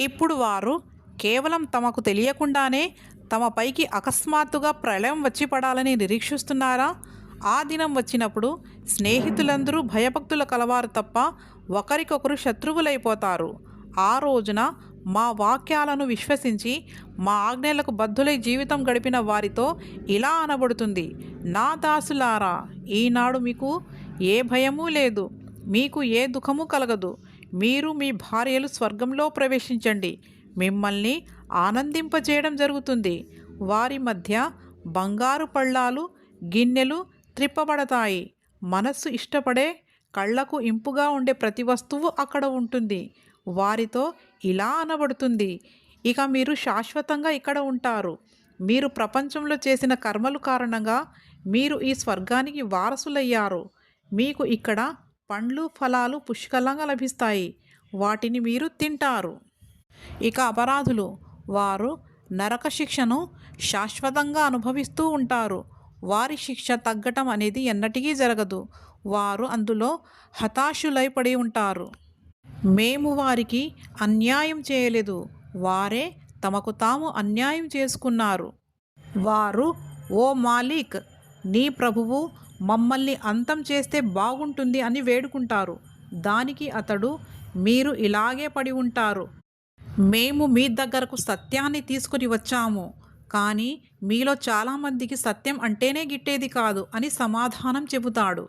ఇప్పుడు వారు కేవలం తమకు తెలియకుండానే తమపైకి అకస్మాత్తుగా ప్రళయం వచ్చి పడాలని నిరీక్షిస్తున్నారా? ఆ దినం వచ్చినప్పుడు స్నేహితులందరూ భయభక్తుల కలవారు తప్ప ఒకరికొకరు శత్రువులైపోతారు. ఆ రోజున మా వాక్యాలను విశ్వసించి మా ఆజ్ఞలకు బద్ధులై జీవితం గడిపిన వారితో ఇలా అనబడుతుంది నా దాసులారా ఈనాడు మీకు ఏ భయమూ లేదు మీకు ఏ దుఃఖము కలగదు. మీరు మీ భార్యలు స్వర్గంలో ప్రవేశించండి. మిమ్మల్ని ఆనందింపజేయడం జరుగుతుంది. వారి మధ్య బంగారు పళ్ళాలు గిన్నెలు త్రిప్పబడతాయి. మనస్సు ఇష్టపడే కళ్ళకు ఇంపుగా ఉండే ప్రతి వస్తువు అక్కడ ఉంటుంది. వారితో ఇలా అనబడుతుంది. ఇక మీరు శాశ్వతంగా ఇక్కడ ఉంటారు. మీరు ప్రపంచంలో చేసిన కర్మలు కారణంగా మీరు ఈ స్వర్గానికి వారసులయ్యారు. మీకు ఇక్కడ పండ్లు ఫలాలు పుష్కలంగా లభిస్తాయి. వాటిని మీరు తింటారు. ఇక అపరాధులు వారు నరక శిక్షను శాశ్వతంగా అనుభవిస్తూ ఉంటారు. వారి శిక్ష తగ్గటం అనేది ఎన్నటికీ జరగదు. వారు అందులో హతాశులై పడి ఉంటారు. మేము వారికి అన్యాయం చేయలేదు. వారే తమకు తాము అన్యాయం చేసుకున్నారు. వారు ఓ మాలిక్ నీ ప్రభువు మమ్మల్ని అంతం చేస్తే బాగుంటుంది అని వేడుకుంటారు. దానికి అతడు మీరు ఇలాగే పడి ఉంటారు. మేము మీ దగ్గరకు సత్యాన్ని తీసుకుని వచ్చాము. కానీ మీలో చాలామందికి సత్యం అంటేనే గిట్టేది కాదు అని సమాధానం చెబుతాడు.